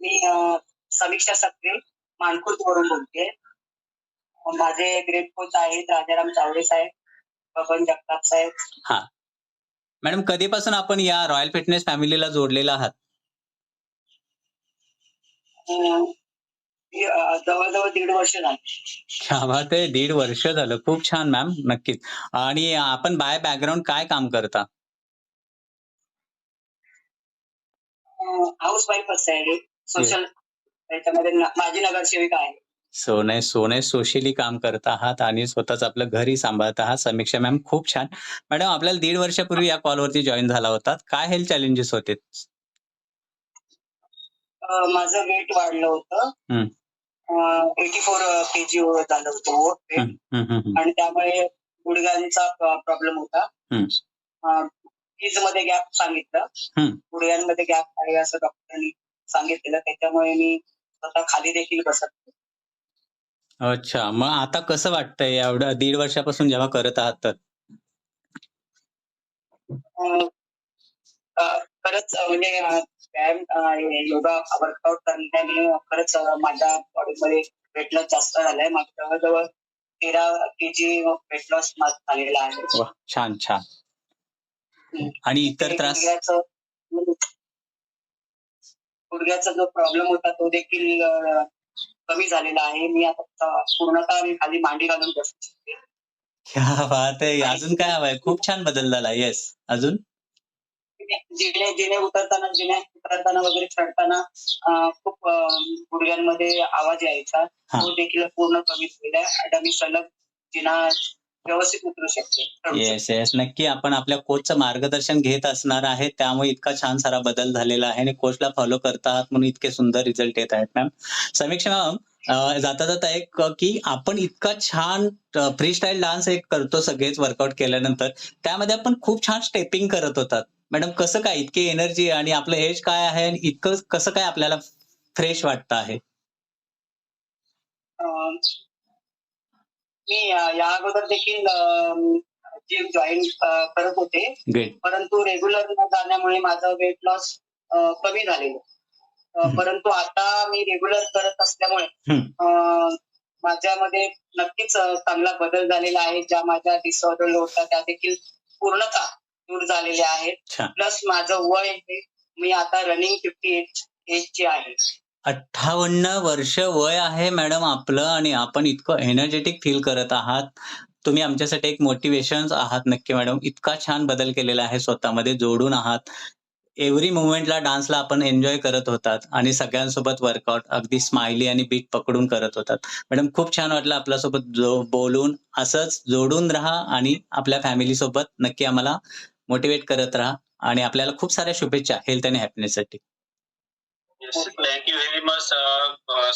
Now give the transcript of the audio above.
मी समीक्षा सक्रे मानकुर्द वरून बोलते. माझे ग्रेट कोच आहेत राजाराम चावडे साहेब बबन जगताप साहेब. मॅडम कधीपासून आपण या रॉयल फिटनेस फॅमिलीला जोडलेला आहात? जवळजवळ दीड वर्ष झाले. दीड वर्ष झालं. खूप छान मॅम नक्कीच. आणि आपण बाय बॅकग्राऊंड काय काम करता? हाऊस वाईफच आहे सोशल त्याच्यामध्ये माझी नगरसेविका आहे. सोने सोने सोशली काम करत आहात आणि स्वतःच आपलं घरही सांभाळत आहात. समीक्षा मॅम खूप छान. मॅडम आपल्याला दीड वर्षापूर्वी या कॉलवरती जॉईन झाला होता. काय हेल्थ चॅलेंजेस होते? माझं वेट वाढलं होतं. एटी फोर के जी झालं होतं. आणि त्यामुळे गुडघ्यांचा प्रॉब्लेम होता. फीजमध्ये गॅप सांगितलं. गुडघ्यांमध्ये गॅप आहे असं डॉक्टरांनी सांगितलेलं. त्याच्यामुळे मी स्वतः खाली देखील बसत. अच्छा. मग आता कसं वाटतंय? एवढं दीड वर्षापासून जेव्हा करत आहात तर? खरंच म्हणजे व्यायाम योगा वर्कआउट करण्याने खरंच माझ्या बॉडीमध्ये वेट लॉस जास्त झालाय. माझं जवळजवळ तेरा के जी वेट लॉस झालेला आहे. छान छान. आणि इतर त्रास? गुडघ्याचं गुडघ्याचा जो प्रॉब्लेम होता तो देखील कमी झालेला आहे. मी आता पूर्णतः मी खाली मांडी घालून बसू शकते क्या बात आहे. अजून काय हवंय? खूप छान बदल झाला येस अजून? जिने जिने उतरताना जिने उतरताना वगैरे चढताना खूप गुडघ्यांमध्ये आवाज यायचा. तो देखील पूर्ण कमी झालेला आहे. आता मी सलग जिना व्यवस्थित उतरू शकते. येस येस नक्की आपण आपल्या कोचचं मार्गदर्शन घेत असणार आहे त्यामुळे इतका छान सारा बदल झालेला आहे आणि कोचला फॉलो करत आहात म्हणून इतके सुंदर रिझल्ट येत आहेत मॅम समीक्षा मॅम जाता जाता एक की आपण इतका छान फ्री स्टाईल डान्स एक करतो सगळेच वर्कआउट केल्यानंतर. त्यामध्ये आपण खूप छान स्टेपिंग करत होतात. मॅडम कसं काय? इतकी एनर्जी आणि आपलं एज काय आहे आणि इतकं कसं काय आपल्याला फ्रेश वाटतं आहे? मी या अगोदर देखील जिम जॉईन करत होते. परंतु रेग्युलर न जाण्यामुळे माझं वेट लॉस कमी झालेलं. परंतु आता मी रेग्युलर करत असल्यामुळे माझ्यामध्ये नक्कीच चांगला बदल झालेला आहे. ज्या माझ्या डिसऑर्डर होत्या त्या देखील पूर्णतः दूर झालेल्या आहेत. प्लस माझं वय हे मी आता रनिंग फिफ्टी एट एजची आहे. अठ्ठावन्न वर्ष वय आहे मॅडम आपलं आणि आपण इतकं एनर्जेटिक फील करत आहात. तुम्ही आमच्यासाठी एक मोटिवेशन आहात नक्की मॅडम. इतका छान बदल केलेला आहे स्वतःमध्ये जोडून आहात. एव्हरी मुवमेंटला डान्सला आपण एन्जॉय करत होतात आणि सगळ्यांसोबत वर्कआउट अगदी स्माइली आणि बीट पकडून करत होतात. मॅडम खूप छान वाटलं आपल्यासोबत जो बोलून. असंच जोडून राहा आणि आपल्या फॅमिली सोबत नक्की आम्हाला मोटिवेट करत राहा. आणि आपल्याला खूप साऱ्या शुभेच्छा. हेल्थ आणि हॅपीनेससाठी Yes, thank you very much, uh, uh,